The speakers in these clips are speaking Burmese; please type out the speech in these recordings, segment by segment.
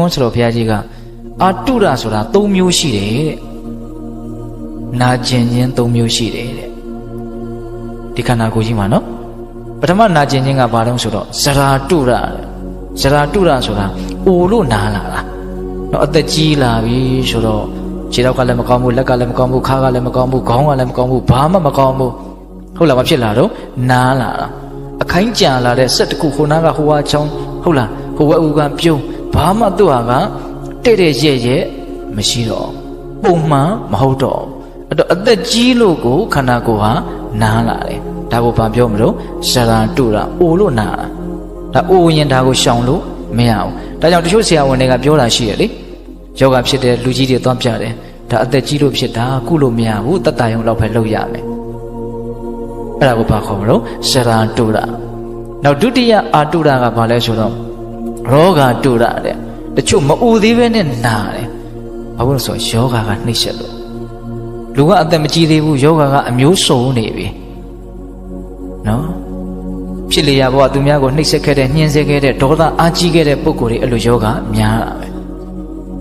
ကွန်းဆရာဘုရားကြီးကအာတုရဆိုတာ၃မျိုးရှိတယ်တဲ့နာကျင်ခြင်း၃မျိုးရှိတယ်တဲ့ဒီခန္ဓာကိုယ်ကြီးမှာနော်ပထမနာကျင်ခြင်းကဘာတုံးဆိုတော့ဇရာတုရတဲ့ဇရာတုရဆိုတာအိုလို့နာလာတာနော်အသက်ကြီးလာပြီဆိုတော့ခြေထောက်ကလည်းမကောင်းဘူးလက်ကလည်းမကောင်းဘူးခါးကလည်းမကောင်းဘူးခေါင်းကလည်းမကောင်းဘူးဘာမှမကောင်းဘူးဟုတ်လားမဖြစ်လာတော့နားလာတာအခိုင်းကြံလာတဲ့စက်တစ်ခုခုနားကဟိုဟာချောင်းဟုတ်လားဟိုဘက်ဦးကပြုံး ဘာမှသူ့ဟာကတဲ့တဲ့ရဲ့ရဲ့မရှိတော့ပုံမှန်မဟုတ်တော့အဲ့တော့အသက်ကြီးလို့ကိုခန္ဓာကိုယ်ဟာနားလာတယ်ဒါကိုဘာပြောမလို့ဇရာတုတာအိုလို့နာတာဒါအိုရင်ဒါကိုရှောင်လို့မရဘူးဒါကြောင့်တချို့ဆရာဝန်တွေကပြောတာရှိတယ်လေယောဂဖြစ်တဲ့လူကြီးတွေသွားပြတယ်ဒါအသက်ကြီးလို့ဖြစ်တာကုလို့မရဘူးတတ်တာယုံလောက်ပဲလုပ်ရမယ်အဲ့ဒါကိုဘာခေါ်မလို့ဇရာတုတာနောက်ဒုတိယအာတုတာကဘာလဲဆိုတော့ ရောဂါတုတာတဲ့တချို့မအူသေးပဲနဲ့နာတယ်ဘာလို့လဲဆိုတော့ယောဂါကနှိမ့်ဆက်လို့လူကအသက်မကြီးသေးဘူးယောဂါကအမျိုးစုံနေပြီနော်ဖြစ်လျာဘဝသူများကိုနှိမ့်ဆက်ခဲ့တဲ့နှင်းဆက်ခဲ့တဲ့ဒေါသအာကြီးခဲ့တဲ့ပုံကိုယ်တွေအဲ့လိုယောဂများတာပဲ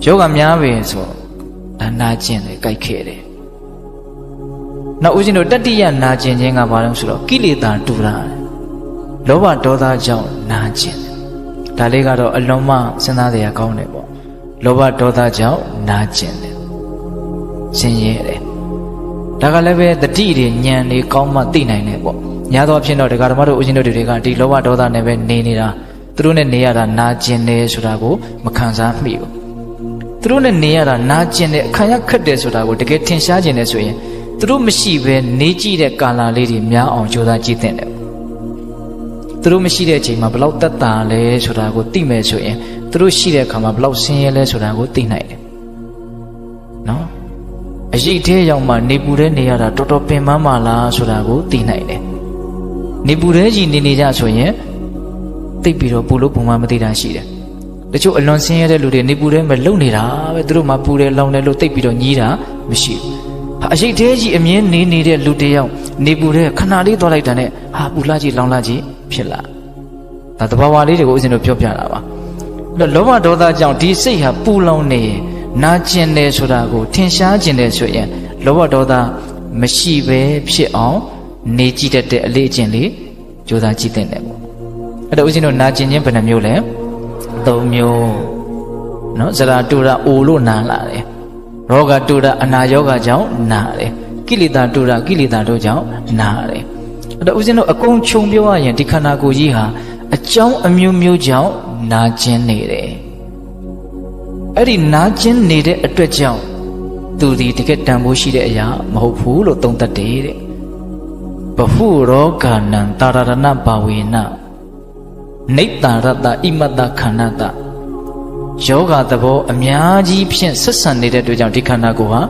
ယောဂများပြီဆိုဒါနာကျင်တယ်ကြိုက်ခဲ့တယ်နောက်ဦးဇင်းတို့တတ္တိယနာကျင်ခြင်းကဘာလဲဆိုတော့ကိလေသာတူတာတယ်လောဘဒေါသကြောင့်နာကျင်တယ် ဒါလေးကတော့အလုံးမစဉ်းစားရကောင်းတယ်ပေါ့လောဘဒေါသကြောင့်နာကျင်တယ်ဆင်းရဲတယ်ဒါကလည်းပဲတတိတွေညံတွေကောင်းမှသိနိုင်တယ်ပေါ့ညာတော့ဖြစ်တော့ဒကာဓမ္မတို့ဦးဇင်းတို့တွေကဒီလောဘဒေါသနဲ့ပဲနေနေတာသူတို့နဲ့နေရတာနာကျင်တယ်ဆိုတာကိုမခံစားမိဘူးသူတို့နဲ့နေရတာနာကျင်တယ်အခါရခက်တယ်ဆိုတာကိုတကယ်ထင်ရှားကျင်တယ်ဆိုရင်သူတို့မရှိဘဲနေကြည့်တဲ့ကာလလေးတွေများအောင်ကြိုးစားကြည့်တဲ့တယ် သူတို့မရှိတဲ့အချိန်မှာဘလောက်တက်တာလဲဆိုတာကိုသိမယ်ဆိုရင်သူတို့ရှိတဲ့အခါမှာဘလောက်ဆင်းရဲလဲဆိုတာကိုသိနိုင်တယ်နော်အရေးသေးရောက်မှနေပူတဲ့နေရတာတော်တော်ပင်ပန်းပါလားဆိုတာကိုသိနိုင်တယ်နေပူတဲ့ကြီးနေနေကြဆိုရင်သိပြီးတော့ပူလို့ပုံမှန်မသိတာရှိတယ်တချို့အလွန်ဆင်းရဲတဲ့လူတွေနေပူတဲ့မလုံနေတာပဲသူတို့မှပူတယ်လောင်တယ်လို့သိပြီးတော့ညီးတာမရှိဘူးဟာအရေးသေးကြီးအမြင်နေနေတဲ့လူတယောက်နေပူတဲ့ခဏလေးသွားလိုက်တာနဲ့ဟာပူလာကြီးလောင်လာကြီး ဖြစ်လာဒါတဘာဝလေးတွေကိုဦးဇင်းတို့ပြောပြတာပါအဲ့တော့လောဘဒေါသကြောင့်ဒီစိတ်ဟာပူလောင်နေရင်နာကျင်တယ်ဆိုတာကိုထင်ရှားကျင်တယ်ဆိုရင်လောဘဒေါသမရှိပဲဖြစ်အောင်နေကြည့်တတ်တဲ့အလေးအကျင့်လေးကြိုးစားကြည့်တဲ့တယ်ပေါ့အဲ့တော့ဦးဇင်းတို့နာကျင်ခြင်းဘယ်နှမျိုးလဲ၃မျိုးနော်ဇရာတူရာအိုလို့နာလာတယ်ရောဂတူရာအနာယောဂကြောင့်နာတယ်ကိလေသာတူရာကိလေသာတို့ကြောင့်နာတယ်အဲ့ တော့ဦးဇင်းတို့အကုန်ခြုံပြောရရင်ဒီခန္ဓာကိုယ်ကြီးဟာအကြောင်းအမျိုးမျိုးကြောင့်နာကျင်နေတယ်အဲ့ဒီနာကျင်နေတဲ့အတွက်ကြောင့်သူဒီတကယ်တန်ဖိုးရှိတဲ့အရာမဟုတ်ဘူးလို့သုံးသပ်တယ်တဲ့ဘဟုရောဂာနံတာရဏဘာဝေနနိတ္တာရတဣမတ္တခန္ဓတယောဂသဘောအများကြီးဖြင့်ဆက်ဆံနေတဲ့အတွက်ကြောင့်ဒီခန္ဓာကိုယ်ဟာ